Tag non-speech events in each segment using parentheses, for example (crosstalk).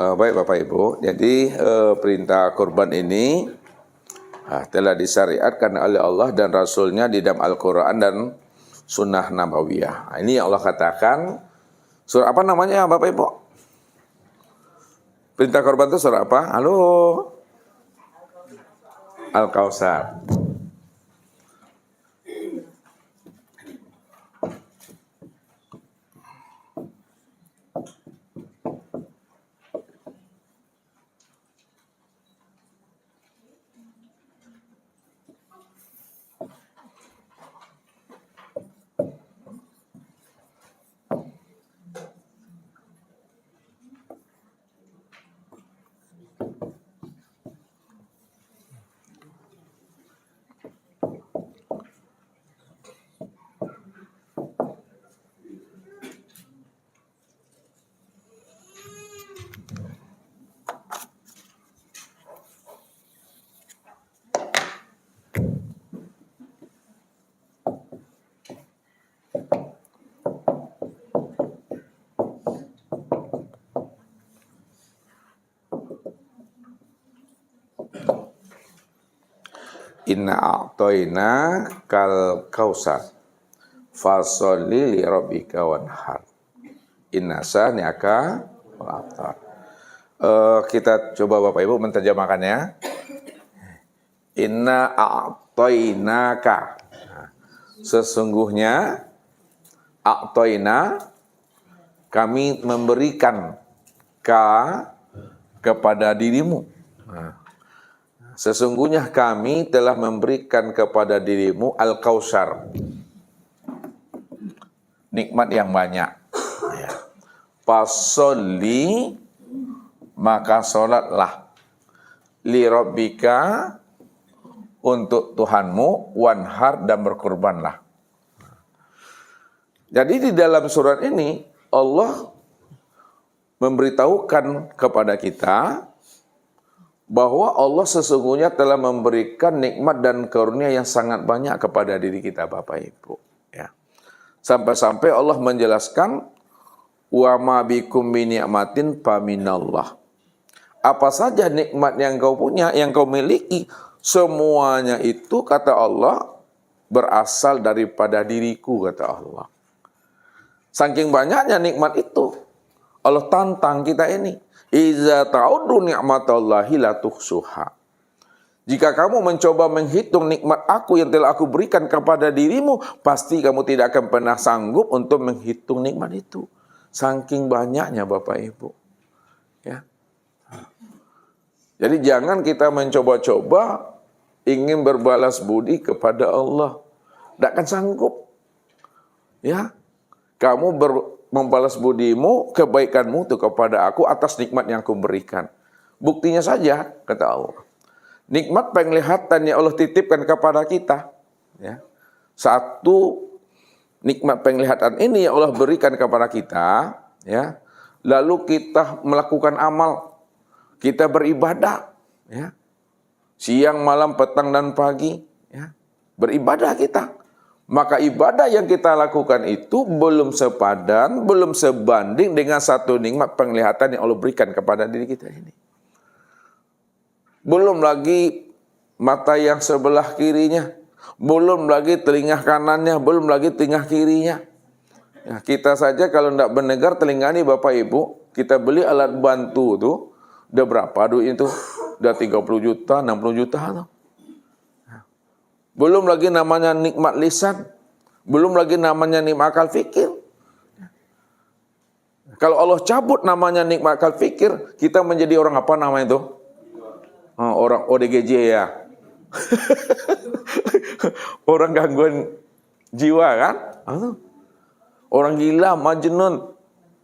Uh, baik Bapak Ibu, jadi uh, perintah kurban ini uh, telah disyariatkan oleh Allah dan Rasulnya di dalam Al-Quran dan Sunnah Nabawiyah. Nah, ini yang Allah katakan, surah apa namanya Bapak Ibu? Perintah kurban itu surah apa? Halo? Al-Kausar. Inna a'toina kal kausar Fasolli li rabbika wanhar. Inna sani'aka wa'atar uh, Kita coba Bapak Ibu menterjemahkannya Inna a'toinaka Sesungguhnya A'toina Kami memberikan Ka Kepada dirimu. Nah Sesungguhnya kami telah memberikan kepada dirimu Al-Kausar. Nikmat yang banyak. Ya. Pasolli maka solatlah li rabbika untuk Tuhanmu wanhar dan berkorbanlah. Jadi di dalam surat ini Allah memberitahukan kepada kita bahwa Allah sesungguhnya telah memberikan nikmat dan karunia yang sangat banyak kepada diri kita Bapak Ibu ya. Sampai-sampai Allah menjelaskan wa ma bikum min ni'matin paminallah. Apa saja nikmat yang kau punya, yang kau miliki, semuanya itu kata Allah berasal daripada diriku kata Allah. Saking banyaknya nikmat itu, Allah tantang kita ini Iza ta'uddu ni'matallahi la tuhsuha. Jika kamu mencoba menghitung nikmat aku yang telah aku berikan kepada dirimu, pasti kamu tidak akan pernah sanggup untuk menghitung nikmat itu. Saking banyaknya Bapak Ibu. Ya. Jadi jangan kita mencoba-coba ingin berbalas budi kepada Allah. Tidak akan sanggup. Ya. Kamu ber, membalas budimu, kebaikanmu itu kepada aku atas nikmat yang kuberikan. Buktinya saja, kata Allah. Nikmat penglihatan yang Allah titipkan kepada kita. Ya. Satu nikmat penglihatan ini yang Allah berikan kepada kita, ya. Lalu kita melakukan amal, kita beribadah, ya. Siang, malam, petang dan pagi, ya. Beribadah kita maka ibadah yang kita lakukan itu belum sepadan, belum sebanding dengan satu nikmat penglihatan yang Allah berikan kepada diri kita ini. Belum lagi mata yang sebelah kirinya, belum lagi telinga kanannya, belum lagi telinga kirinya. Ya, kita saja kalau tidak mendengar telinga ini Bapak Ibu, kita beli alat bantu tuh, udah berapa duit itu? Udah 30 juta, 60 juta tuh. Belum lagi namanya nikmat lisan. Belum lagi namanya nikmat akal fikir. Kalau Allah cabut namanya nikmat akal fikir, kita menjadi orang apa namanya itu? Oh, orang ODGJ ya. (laughs) orang gangguan jiwa kan? Orang gila, majnun.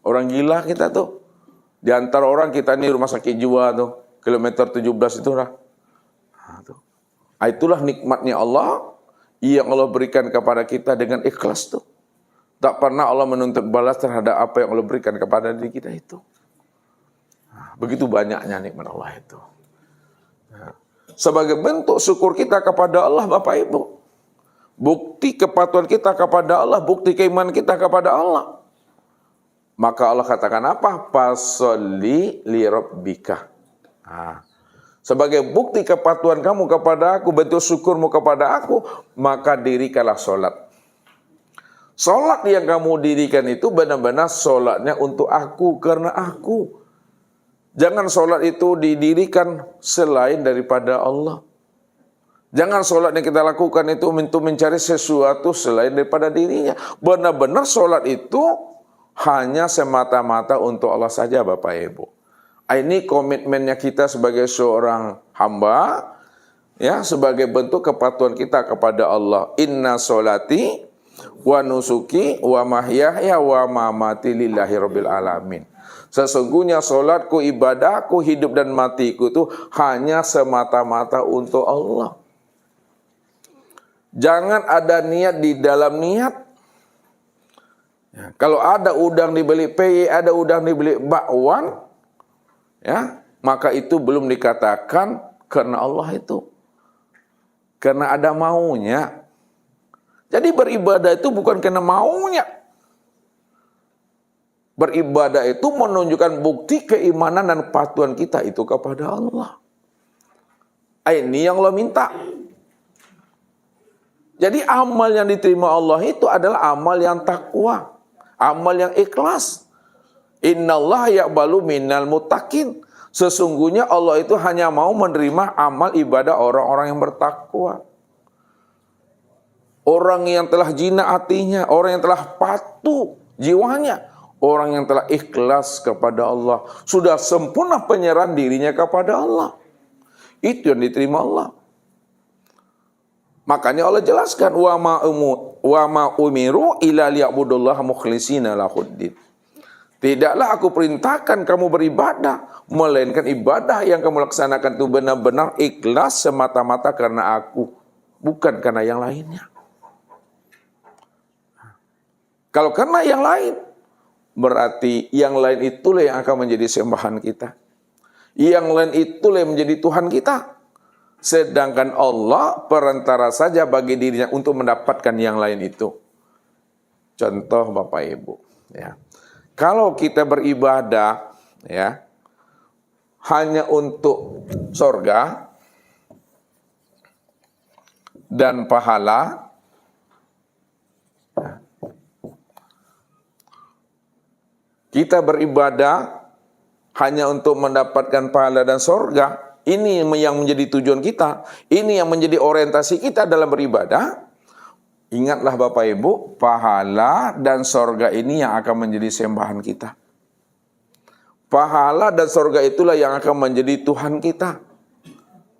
Orang gila kita tuh. Di antara orang kita ini rumah sakit jiwa tuh. Kilometer 17 itu lah. Ah, itulah nikmatnya Allah yang Allah berikan kepada kita dengan ikhlas tuh. Tak pernah Allah menuntut balas terhadap apa yang Allah berikan kepada diri kita itu. Ah, begitu banyaknya nikmat Allah itu. Ah, sebagai bentuk syukur kita kepada Allah Bapak Ibu. Bukti kepatuhan kita kepada Allah, bukti keimanan kita kepada Allah. Maka Allah katakan apa? Fasolli li rabbika. Nah, sebagai bukti kepatuhan kamu kepada aku, bentuk syukurmu kepada aku, maka dirikanlah sholat. Sholat yang kamu dirikan itu benar-benar sholatnya untuk aku, karena aku. Jangan sholat itu didirikan selain daripada Allah. Jangan sholat yang kita lakukan itu untuk mencari sesuatu selain daripada dirinya. Benar-benar sholat itu hanya semata-mata untuk Allah saja Bapak Ibu. Ah, ini komitmennya kita sebagai seorang hamba, ya sebagai bentuk kepatuhan kita kepada Allah. Inna solati wa nusuki wa mahyaya wa mamati lillahi rabbil alamin. Sesungguhnya solatku, ibadahku, hidup dan matiku itu hanya semata-mata untuk Allah. Jangan ada niat di dalam niat Ya, kalau ada udang dibeli PY, ada udang dibeli bakwan, ya, maka itu belum dikatakan karena Allah itu. Karena ada maunya. Jadi beribadah itu bukan karena maunya. Beribadah itu menunjukkan bukti keimanan dan patuhan kita itu kepada Allah. Ini yang Allah minta. Jadi amal yang diterima Allah itu adalah amal yang takwa amal yang ikhlas. Innallaha yaqbalu minal mutakin. Sesungguhnya Allah itu hanya mau menerima amal ibadah orang-orang yang bertakwa. Orang yang telah jina hatinya, orang yang telah patuh jiwanya, orang yang telah ikhlas kepada Allah, sudah sempurna penyerahan dirinya kepada Allah. Itu yang diterima Allah. Makanya Allah jelaskan wa ma umu wa ma umiru ila liya'budullah mukhlishina lahuddin. Tidaklah aku perintahkan kamu beribadah, melainkan ibadah yang kamu laksanakan itu benar-benar ikhlas semata-mata karena aku, bukan karena yang lainnya. Kalau karena yang lain, berarti yang lain itulah yang akan menjadi sembahan kita. Yang lain itulah yang menjadi Tuhan kita. Sedangkan Allah perantara saja bagi dirinya untuk mendapatkan yang lain itu. Contoh Bapak Ibu, ya. Kalau kita beribadah ya hanya untuk sorga dan pahala kita beribadah hanya untuk mendapatkan pahala dan sorga ini yang menjadi tujuan kita. Ini yang menjadi orientasi kita dalam beribadah. Ingatlah Bapak Ibu, pahala dan sorga ini yang akan menjadi sembahan kita. Pahala dan sorga itulah yang akan menjadi Tuhan kita.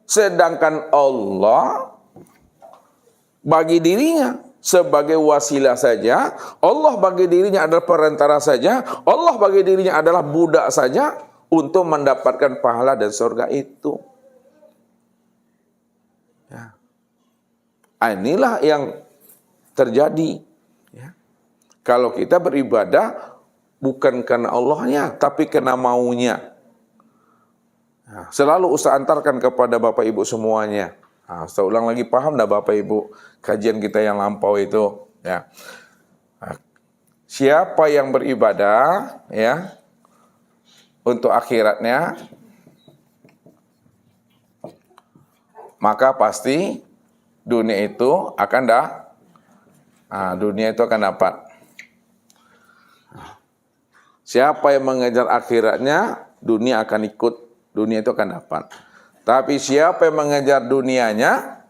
Sedangkan Allah bagi dirinya sebagai wasilah saja, Allah bagi dirinya adalah perantara saja, Allah bagi dirinya adalah budak saja, untuk mendapatkan pahala dan surga itu. Ya. Ah, inilah yang terjadi. Ya. Kalau kita beribadah bukan karena Allahnya, tapi karena maunya. Nah, selalu usah antarkan kepada Bapak Ibu semuanya. Nah, saya ulang lagi paham dah Bapak Ibu kajian kita yang lampau itu. Ya. Nah, siapa yang beribadah, ya untuk akhiratnya, maka pasti dunia itu akan dah, nah, dunia itu akan dapat. Siapa yang mengejar akhiratnya, dunia akan ikut, dunia itu akan dapat. Tapi siapa yang mengejar dunianya,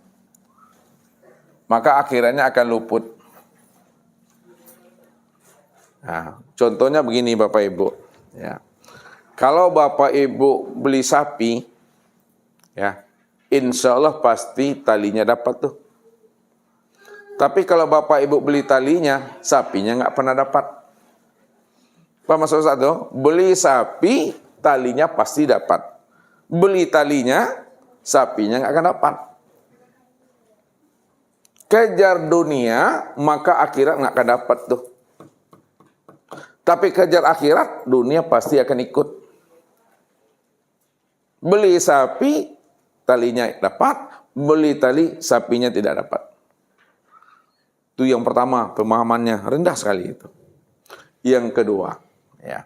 maka akhiratnya akan luput. Nah, contohnya begini Bapak Ibu, ya. Kalau Bapak Ibu beli sapi, ya, insya Allah pasti talinya dapat tuh. Tapi kalau Bapak Ibu beli talinya, sapinya nggak pernah dapat. Pak maksud satu, beli sapi, talinya pasti dapat. Beli talinya, sapinya nggak akan dapat. Kejar dunia, maka akhirat nggak akan dapat tuh. Tapi kejar akhirat, dunia pasti akan ikut. Beli sapi, talinya dapat. Beli tali, sapinya tidak dapat. Itu yang pertama, pemahamannya rendah sekali itu. Yang kedua, Ya.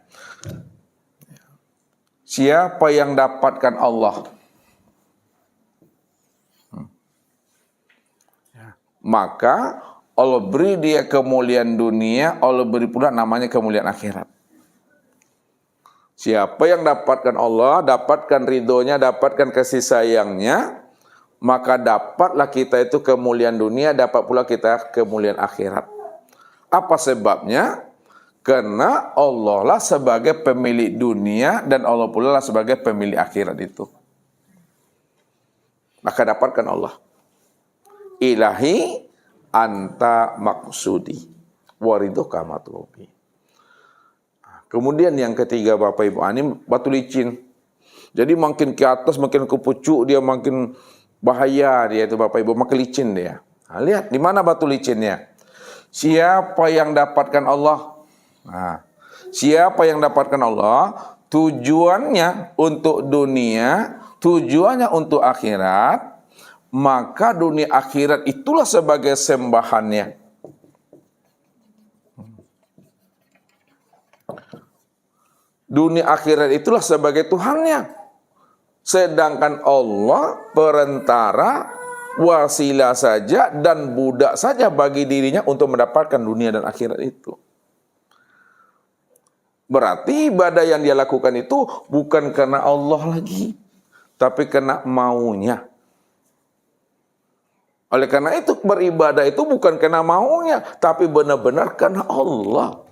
Siapa yang dapatkan Allah? Ya. Maka Allah beri dia kemuliaan dunia, Allah beri pula namanya kemuliaan akhirat. Siapa yang dapatkan Allah, dapatkan ridhonya, dapatkan kasih sayangnya, maka dapatlah kita itu kemuliaan dunia, dapat pula kita kemuliaan akhirat. Apa sebabnya? Karena Allah lah sebagai pemilik dunia dan Allah pula lah sebagai pemilik akhirat itu. Maka dapatkan Allah. Ilahi anta maksudi. Wariduka matlubi. Kemudian yang ketiga Bapak Ibu, ini batu licin. Jadi makin ke atas, makin ke pucuk, dia makin bahaya dia itu Bapak Ibu, makin licin dia. Nah, lihat di mana batu licinnya. Siapa yang dapatkan Allah, Nah, siapa yang dapatkan Allah, tujuannya untuk dunia, tujuannya untuk akhirat, maka dunia akhirat itulah sebagai sembahannya. Dunia akhirat itulah sebagai Tuhannya. Sedangkan Allah perantara wasilah saja dan budak saja bagi dirinya untuk mendapatkan dunia dan akhirat itu. Berarti ibadah yang dia lakukan itu bukan karena Allah lagi, tapi karena maunya. Oleh karena itu beribadah itu bukan karena maunya, tapi benar-benar karena Allah.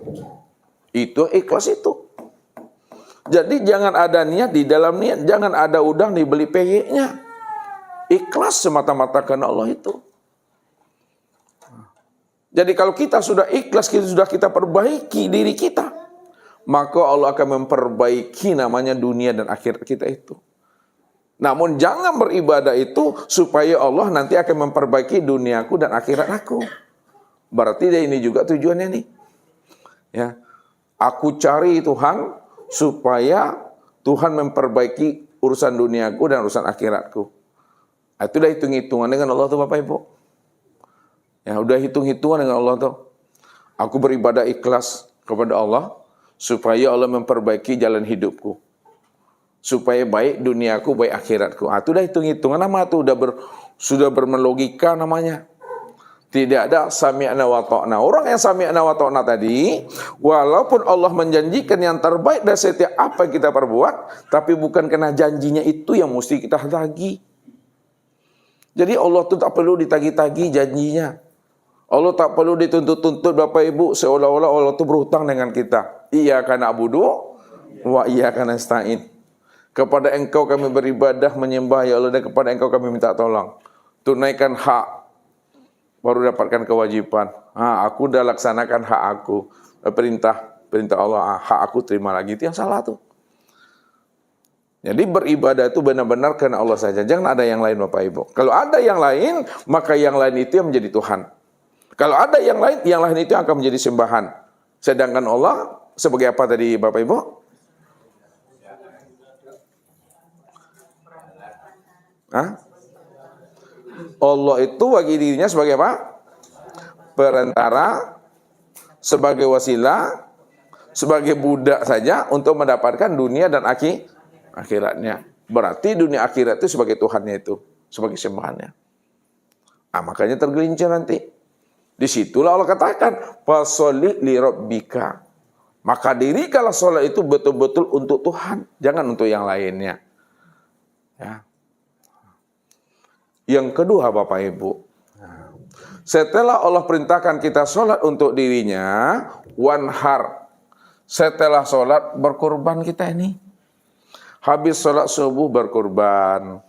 Itu ikhlas itu. Jadi jangan ada niat di dalam niat, jangan ada udang dibeli peyeknya. Ikhlas semata-mata karena Allah itu. Jadi kalau kita sudah ikhlas, kita sudah kita perbaiki diri kita maka Allah akan memperbaiki namanya dunia dan akhirat kita itu. Namun jangan beribadah itu supaya Allah nanti akan memperbaiki duniaku dan akhirat aku. Berarti ini juga tujuannya nih. Ya. Aku cari Tuhan supaya Tuhan memperbaiki urusan duniaku dan urusan akhiratku. Nah, itu udah hitung-hitungan dengan Allah tuh Bapak Ibu. Ya, udah hitung-hitungan dengan Allah tuh. Aku beribadah ikhlas kepada Allah, supaya Allah memperbaiki jalan hidupku. Supaya baik duniaku, baik akhiratku. Ah, itu dah hitung-hitungan nama itu sudah ber, sudah bermelogika namanya. Tidak ada sami'na wa ta'na. Orang yang sami'na wa ta'na tadi, walaupun Allah menjanjikan yang terbaik dari setiap apa yang kita perbuat, tapi bukan kena janjinya itu yang mesti kita tagih. Jadi Allah itu tak perlu ditagi-tagi janjinya. Allah tak perlu dituntut-tuntut Bapak Ibu seolah-olah Allah itu berhutang dengan kita. Iya karena abudu wa iya karena stain. Kepada engkau kami beribadah menyembah ya Allah dan kepada engkau kami minta tolong. Tunaikan hak baru dapatkan kewajiban. Ha, aku dah laksanakan hak aku. Perintah perintah Allah, ah, hak aku terima lagi. Itu yang salah tuh. Jadi beribadah itu benar-benar karena Allah saja. Jangan ada yang lain Bapak Ibu. Kalau ada yang lain, maka yang lain itu yang menjadi Tuhan. Kalau ada yang lain, yang lain itu akan menjadi sembahan. Sedangkan Allah sebagai apa tadi Bapak Ibu? Hah? Allah itu bagi dirinya sebagai apa? Perantara, sebagai wasilah, sebagai budak saja untuk mendapatkan dunia dan akhi, akhiratnya. Berarti dunia akhirat itu sebagai Tuhannya itu, sebagai sembahannya. Ah, makanya tergelincir nanti. Di situlah Allah katakan, fasoli li rabbika. Maka dirikanlah sholat itu betul-betul untuk Tuhan, jangan untuk yang lainnya. Ya. Yang kedua Bapak Ibu, setelah Allah perintahkan kita sholat untuk dirinya, wanhar. Setelah sholat berkorban kita ini. Habis sholat subuh berkorban.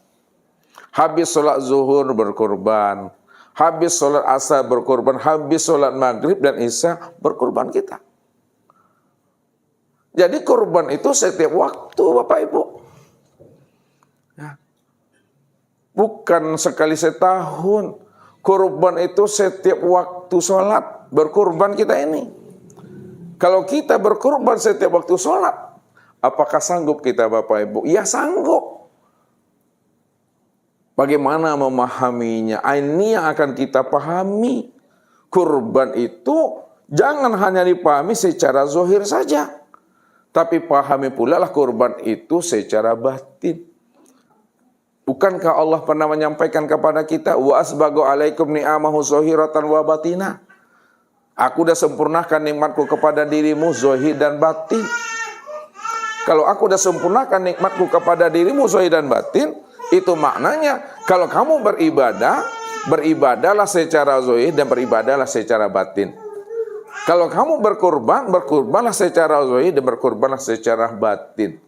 Habis sholat zuhur berkorban habis sholat asar berkorban, habis sholat maghrib dan isya berkorban kita. Jadi korban itu setiap waktu Bapak Ibu. Ya. Bukan sekali setahun. Korban itu setiap waktu sholat. Berkorban kita ini. Kalau kita berkorban setiap waktu sholat. Apakah sanggup kita Bapak Ibu? Ya sanggup. Bagaimana memahaminya? Ah, ini yang akan kita pahami. Kurban itu jangan hanya dipahami secara zohir saja. Tapi pahami pula lah kurban itu secara batin. Bukankah Allah pernah menyampaikan kepada kita wa asbagu alaikum ni'amahu zahiratan wa batina. Aku dah sempurnakan nikmatku kepada dirimu zahir dan batin. Kalau aku dah sempurnakan nikmatku kepada dirimu zahir dan batin, itu maknanya kalau kamu beribadah, beribadahlah secara zahir dan beribadahlah secara batin. Kalau kamu berkorban, berkorbanlah secara zahir dan berkorbanlah secara batin.